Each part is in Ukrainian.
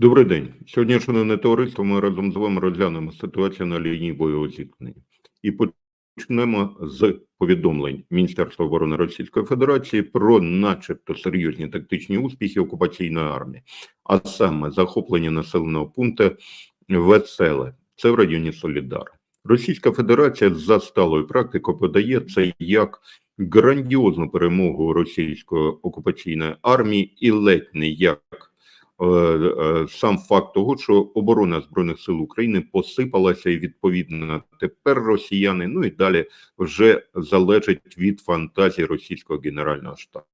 Добрий день. Сьогодні, шановне товариство, ми разом з вами розглянемо ситуацію на лінії бойового зіткнення. І почнемо з повідомлень Міністерства оборони Російської Федерації про начебто серйозні тактичні успіхи окупаційної армії, а саме захоплення населеного пункту Веселе, це в районі Солідар. Російська Федерація за сталою практикою подає це як грандіозну перемогу російської окупаційної армії і ледь не як сам факт того, що оборона збройних сил України посипалася, і відповідно тепер росіяни, ну і далі вже залежить від фантазії російського генерального штабу.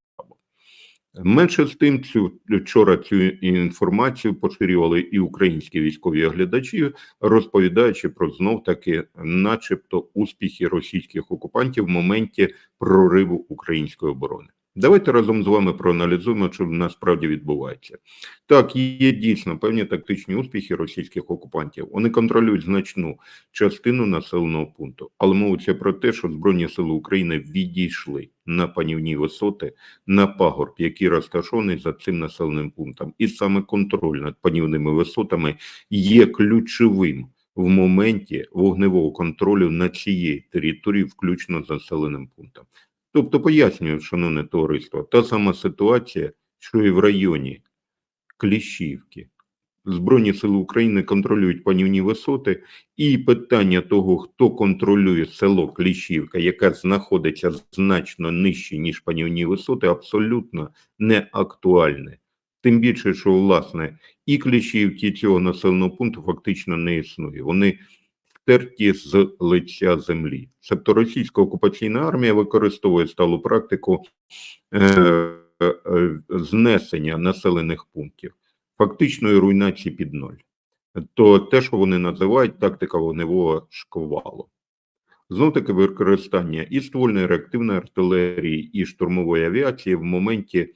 Менше з тим, цю вчора цю інформацію поширювали і українські військові оглядачі, розповідаючи про знов таки, начебто, успіхи російських окупантів в моменті прориву української оборони. Давайте разом з вами проаналізуємо, що насправді відбувається. Так, є дійсно певні тактичні успіхи російських окупантів. Вони контролюють значну частину населеного пункту, але мовиться про те, що Збройні сили України відійшли на панівні висоти на пагорб, який розташований за цим населеним пунктом, і саме контроль над панівними висотами є ключовим. В моменті вогневого контролю на цієї території, включно з населеним пунктом. Тобто, пояснюю, шановне товариство, та сама ситуація, що і в районі Кліщівки. Збройні сили України контролюють панівні висоти, і питання того, хто контролює село Кліщівка, яке знаходиться значно нижче, ніж панівні висоти, абсолютно не актуальне. Тим більше, що власне і Кліщівки цього населеного пункту фактично не існує. Вони стерті з лиця землі. Тобто російська окупаційна армія використовує сталу практику е, е, знесення населених пунктів, фактичної руйнації під ноль. То те, що вони називають тактика вогневого шквалу. Знов таки використання і ствольної реактивної артилерії, і штурмової авіації в моменті е,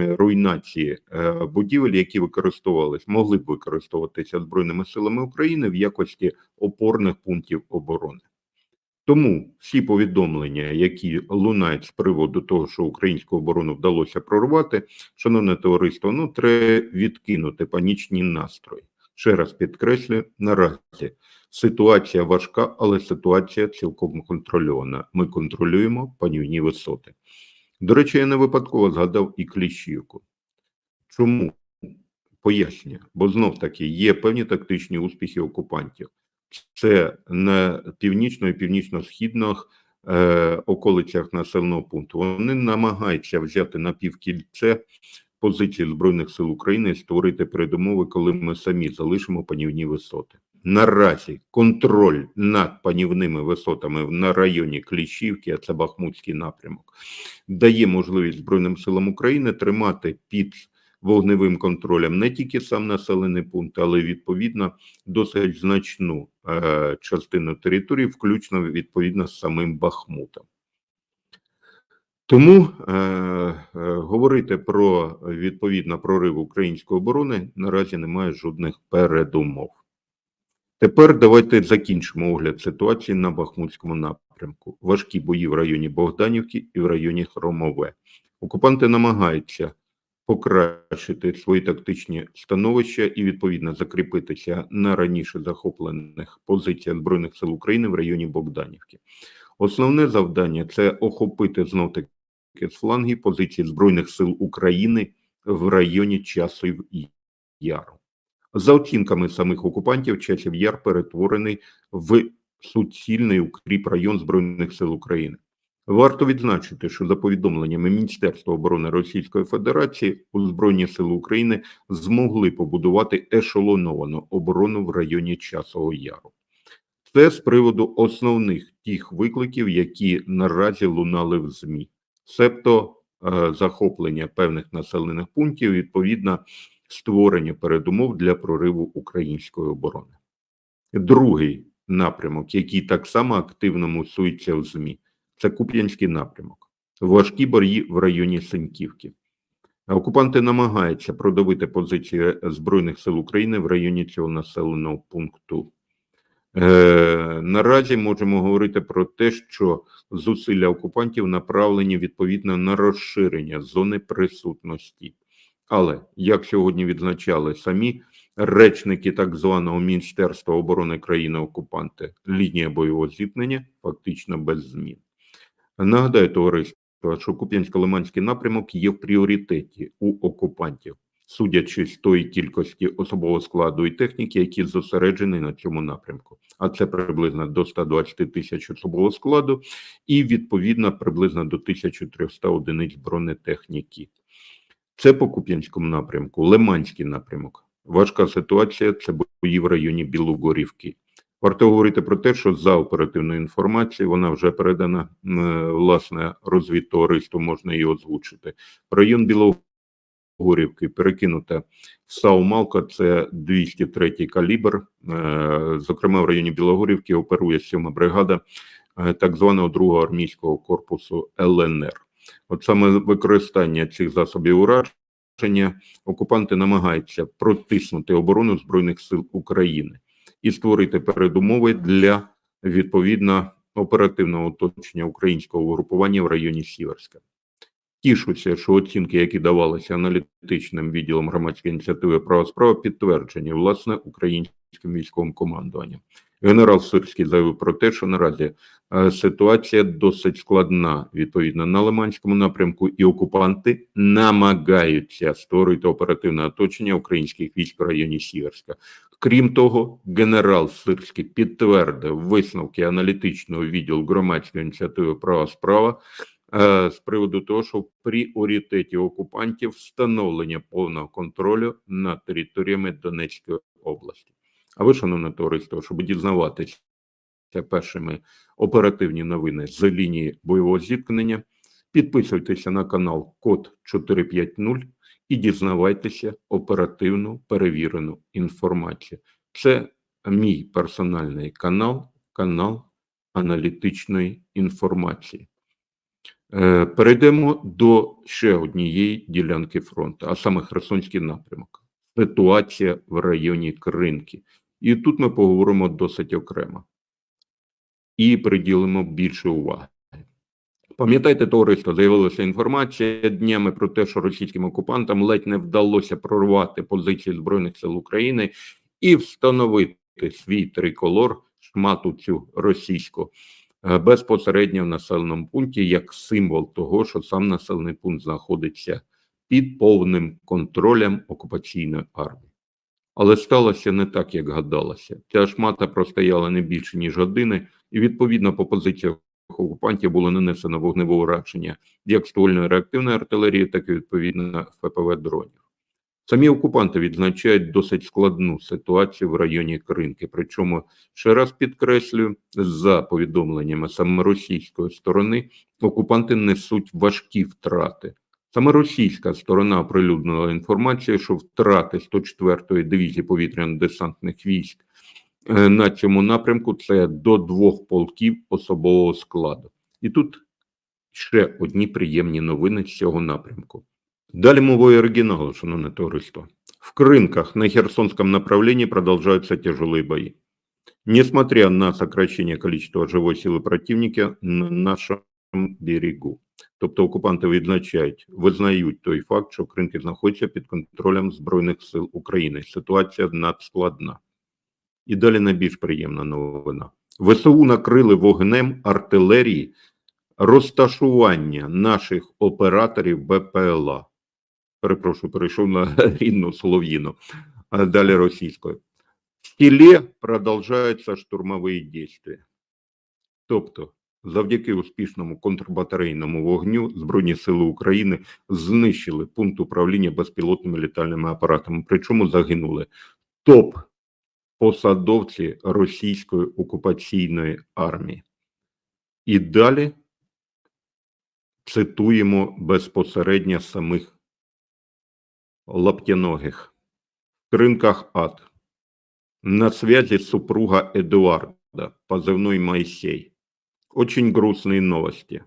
руйнації е, будівель, які використовувались, могли б використовуватися Збройними силами України в якості опорних пунктів оборони. Тому всі повідомлення, які лунають з приводу того, що українську оборону вдалося прорвати, шановне товариство, ну треба відкинути панічні настрої. Ще раз підкреслю, наразі ситуація важка, але ситуація цілком контрольована. Ми контролюємо панівні висоти. До речі, я не випадково згадав і Кліщівку. Чому? Пояснюю, бо знов таки є певні тактичні успіхи окупантів. Це на північно і північно-східних е, околицях населеного пункту. Вони намагаються взяти на півкільце позиції Збройних сил України і створити передумови, коли ми самі залишимо панівні висоти. Наразі контроль над панівними висотами на районі Кліщівки, а це Бахмутський напрямок, дає можливість Збройним силам України тримати під вогневим контролем не тільки сам населений пункт, але й відповідно досить значну е, частину території, включно відповідно з самим Бахмутом. Тому е, е, говорити про відповідно прорив української оборони наразі немає жодних передумов. Тепер давайте закінчимо огляд ситуації на Бахмутському напрямку. Важкі бої в районі Богданівки і в районі Хромове. Окупанти намагаються покращити свої тактичні становища і відповідно закріпитися на раніше захоплених позиціях Збройних сил України в районі Богданівки. Основне завдання це охопити знов таки з флангів позиції Збройних сил України в районі Часів Яру. За оцінками самих окупантів, Часів Яр перетворений в суцільний укріп район Збройних сил України. Варто відзначити, що за повідомленнями Міністерства оборони Російської Федерації у Збройні Сили України змогли побудувати ешелоновану оборону в районі Часового Яру. Це з приводу основних тих викликів, які наразі лунали в ЗМІ, себто е, захоплення певних населених пунктів, відповідно створення передумов для прориву української оборони. Другий напрямок, який так само активно мусується в ЗМІ, це Куп'янський напрямок, важкі бої в районі Сеньківки. Окупанти намагаються продавити позиції Збройних сил України в районі цього населеного пункту. Е, Наразі можемо говорити про те, що зусилля окупантів направлені відповідно на розширення зони присутності. Але як сьогодні відзначали самі речники так званого Міністерства оборони країни-окупанти, лінія бойового зіткнення фактично без змін. Нагадаю, товариство, що Куп'янсько-Лиманський напрямок є в пріоритеті у окупантів, судячи з тої кількості особового складу і техніки, які зосереджені на цьому напрямку. А це приблизно до 120 тисяч особового складу і відповідно приблизно до 1300 одиниць бронетехніки. Це по Куп'янському напрямку, Лиманський напрямок. Важка ситуація це бої в районі Білогорівки. Варто говорити про те, що за оперативною інформацією вона вже передана е, власне розвідтовариству, можна її озвучити. Район Білогорівки перекинута в Саумалка, це 203 калібр. Е, Зокрема, в районі Білогорівки оперує 7 бригада е, так званого другого армійського корпусу ЛНР. От саме використання цих засобів ураження окупанти намагаються протиснути оборону Збройних сил України і створити передумови для відповідно оперативного оточення українського угрупування в районі Сіверська. Тішуся, що оцінки, які давалися аналітичним відділом громадської ініціативи права справа, підтверджені власне українським військовим командуванням. Генерал Сирський заявив про те, що наразі е, ситуація досить складна відповідно на Лиманському напрямку, і окупанти намагаються створити оперативне оточення українських військ в районі Сіверська. Крім того, генерал Сирський підтвердив висновки аналітичного відділу громадської ініціативи права справа е, з приводу того, що в пріоритеті окупантів встановлення повного контролю над територіями Донецької області. А ви, шановне товариство, щоб дізнаватися першими оперативні новини з лінії бойового зіткнення, підписуйтеся на канал Код 450 і дізнавайтеся оперативну перевірену інформацію. Це мій персональний канал, канал аналітичної інформації. Е, Перейдемо до ще однієї ділянки фронту, а саме Херсонський напрямок. Ситуація в районі Кринки. І тут ми поговоримо досить окремо і приділимо більше уваги. Пам'ятаєте, товариство, з'явилася інформація днями про те, що російським окупантам ледь не вдалося прорвати позиції Збройних сил України і встановити свій триколор, шмату цю російську, е, безпосередньо в населеному пункті, як символ того, що сам населений пункт знаходиться під повним контролем окупаційної армії. Але сталося не так, як гадалося. Ця шмата простояла не більше ніж години, і відповідно по позиціях окупантів було нанесено вогневе ураження як ствольної реактивної артилерії, так і відповідно ФПВ дронів. Самі окупанти відзначають досить складну ситуацію в районі Кринки. Причому ще раз підкреслюю, за повідомленнями саме російської сторони, окупанти несуть важкі втрати. Саме російська сторона оприлюднила інформацію, що втрати 104-ї дивізії повітряно-десантних військ е, на цьому напрямку це до двох полків особового складу. І тут ще одні приємні новини з цього напрямку. Далі мовою оригіналу, шановне товариство. В Крынках на Херсонском направлении продолжаются тяжелые бои. Несмотря на сокращение количества живой силы противника на нашем берегу. Тобто окупанти відзначають, визнають той факт, що Кринки знаходяться під контролем Збройних сил України. Ситуація надскладна. І далі найбільш приємна новина. ВСУ накрили вогнем артилерії розташування наших операторів БПЛА. Перепрошую, перейшов на рідну Солов'їну, а далі російською. В Тілі продовжуються штурмові дії. Тобто, завдяки успішному контрбатарейному вогню Збройні Сили України знищили пункт управління безпілотними літальними апаратами. Причому загинули топ посадовці російської окупаційної армії. І далі цитуємо безпосередньо самих лаптяногих. В крынках ад. На связи супруга Эдуарда, позывной Моисей. Очень грустные новости.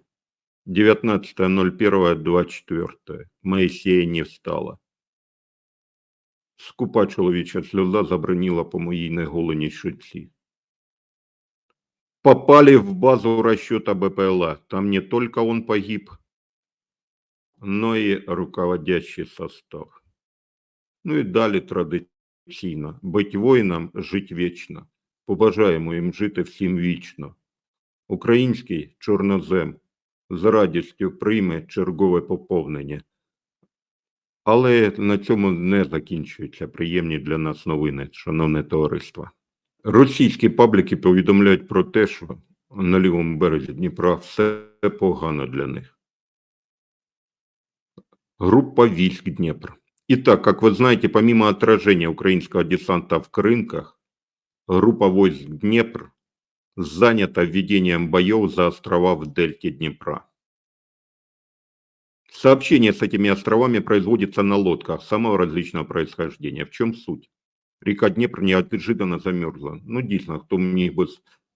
19.01.24. Моисея не встала. Скупа чоловіча сльоза забраніла по моїй неголеній щоці. Попали в базу расчета БПЛА. Там не только он погиб, но и руководящий состав. Ну і далі традиційно. традиційно бить воїнам жить вічно. Побажаємо їм жити всім вічно. Український чорнозем з радістю прийме чергове поповнення. Але на цьому не закінчуються приємні для нас новини, шановне товариство. Російські пабліки повідомляють про те, що на лівому березі Дніпра все погано для них. Группа війск Днепр. Итак, как вы знаете, помимо отражения украинского десанта в Крынках, группа войск Днепр занята введением боев за острова в дельте Днепра. Сообщение с этими островами производится на лодках самого различного происхождения. В чем суть? Река Дніпр неожиданно замерзла. Ну, дійсно, хто міг би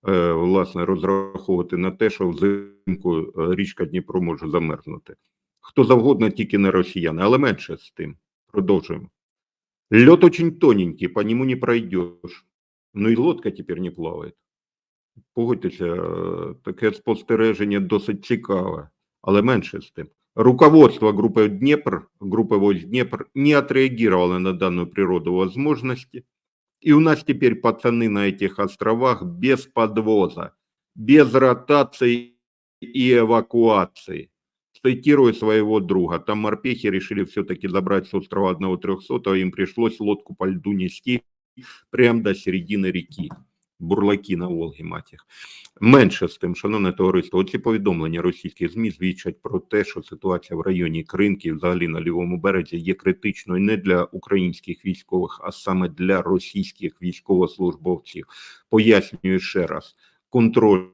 е, власне розраховувати на те, що взимку е, річка Дніпро може замерзнути. Хто завгодно, тільки не росіяни, але менше з тим. Продовжуємо. Лед очень тоненький, по нему не пройдешь. Ну і лодка тепер не плаває. Погодьтеся, таке спостереження досить цікаве, але менше з тим. Руководство группы Днепр, группы войск Днепр не отреагировало на данную природу возможности. И у нас теперь пацаны на этих островах без подвоза, без ротации и эвакуации. Цитирую своего друга, там морпехи решили все-таки забрать с острова одного трехсотого, им пришлось лодку по льду нести прямо до середины реки. Бурлаки на Волгі, матіх. Менше з тим, шановне товариство, оці повідомлення російських ЗМІ звідчать про те, що ситуація в районі Кринки, взагалі на лівому березі, є критичною не для українських військових, а саме для російських військовослужбовців. Пояснюю ще раз: контроль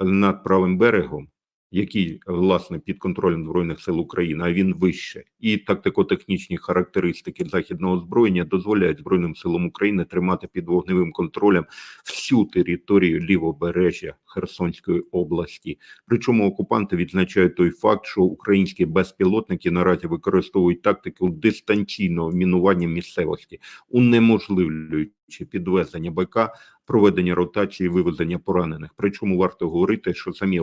над правим берегом, який власне під контролем збройних сил України, а він вище, і тактико-технічні характеристики західного озброєння дозволяють збройним силам України тримати під вогневим контролем всю територію лівобережжя Херсонської області. Причому окупанти відзначають той факт, що українські безпілотники наразі використовують тактику дистанційного мінування місцевості, унеможливлюючи підвезення БК, проведення ротації, вивезення поранених. Причому варто говорити, що самі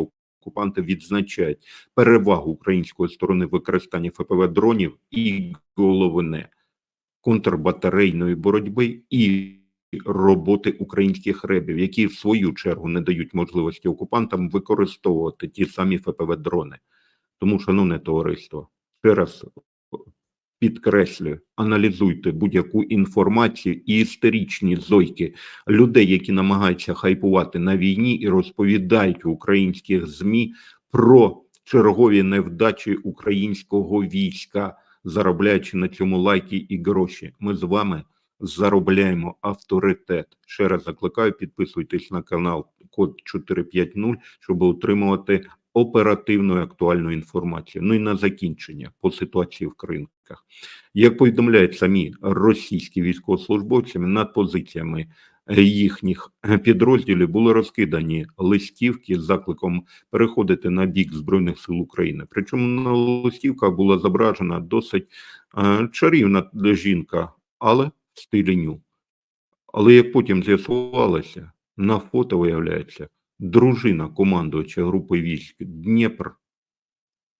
окупанти відзначають перевагу української сторони використання ФПВ дронів і головне контрбатарейної боротьби і роботи українських ребів, які в свою чергу не дають можливості окупантам використовувати ті самі ФПВ дрони. Тому, шановне товариство, ще раз підкреслюю, аналізуйте будь-яку інформацію і історичні зойки людей, які намагаються хайпувати на війні і розповідають в українських змі про чергові невдачі українського війська, заробляючи на цьому лайки і гроші. Ми з вами заробляємо авторитет. Ще раз закликаю, підписуйтесь на канал Код 450, щоб отримувати оперативну і актуальну інформацію. Ну і на закінчення по ситуації в кринках. Як повідомляють самі російські військовослужбовці, над позиціями їхніх підрозділів були розкидані листівки з закликом переходити на бік Збройних сил України. Причому на листівках була зображена досить е, чарівна жінка, але в стилі ню. Але як потім з'ясувалося, на фото виявляється дружина командувача групи військ Дніпр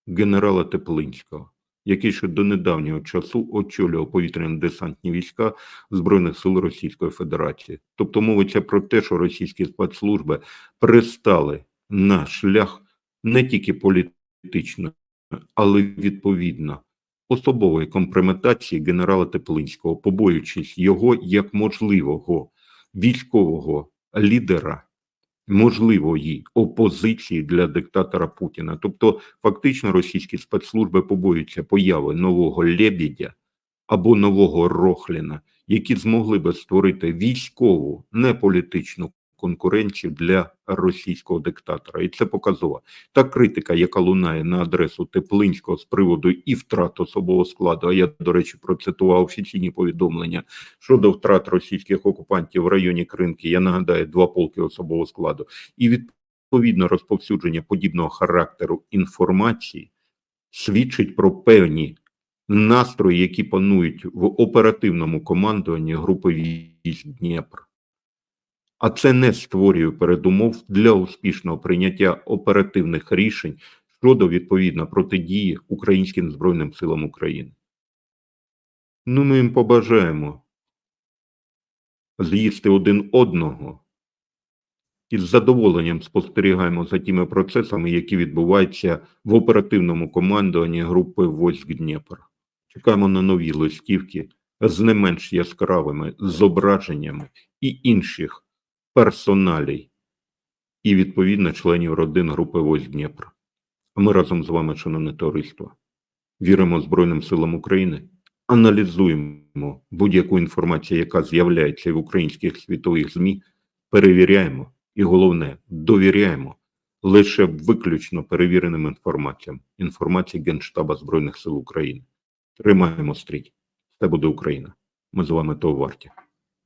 генерала Теплинського, який ще до недавнього часу очолював повітряно-десантні війська Збройних сил Російської Федерації. Тобто мовиться про те, що російські спецслужби пристали на шлях не тільки політичної, але відповідно особової компрометації генерала Теплинського, побоюючись його як можливого військового лідера можливої опозиції для диктатора Путіна. Тобто, фактично, російські спецслужби побоюються появи нового Лебідя або нового Рохліна, які змогли би створити військову, не політичну конкуренцію для російського диктатора, і це показово. Та критика, яка лунає на адресу Теплинського з приводу і втрат особового складу. А я, до речі, процитував офіційні повідомлення щодо втрат російських окупантів в районі Кринки. Я нагадаю, два полки особового складу, і відповідно розповсюдження подібного характеру інформації свідчить про певні. Настрої, які панують в оперативному командуванні групи військ Дніпр. А це не створює передумов для успішного прийняття оперативних рішень щодо відповідно протидії Українським Збройним силам України. Ну, ми їм побажаємо з'їсти один одного і з задоволенням спостерігаємо за тими процесами, які відбуваються в оперативному командуванні групи військ Дніпр. Чекаємо на нові листівки з не менш яскравими зображеннями і інших персоналій і відповідно членів родин групи військ Дніпр. А ми разом з вами, шановне товариство, віримо Збройним силам України, аналізуємо будь-яку інформацію, яка з'являється в українських світових ЗМІ, перевіряємо і головне, довіряємо лише виключно перевіреним інформаціям, інформації Генштаба Збройних сил України. Тримаємо стрій. Це буде Україна. Ми з вами того варті.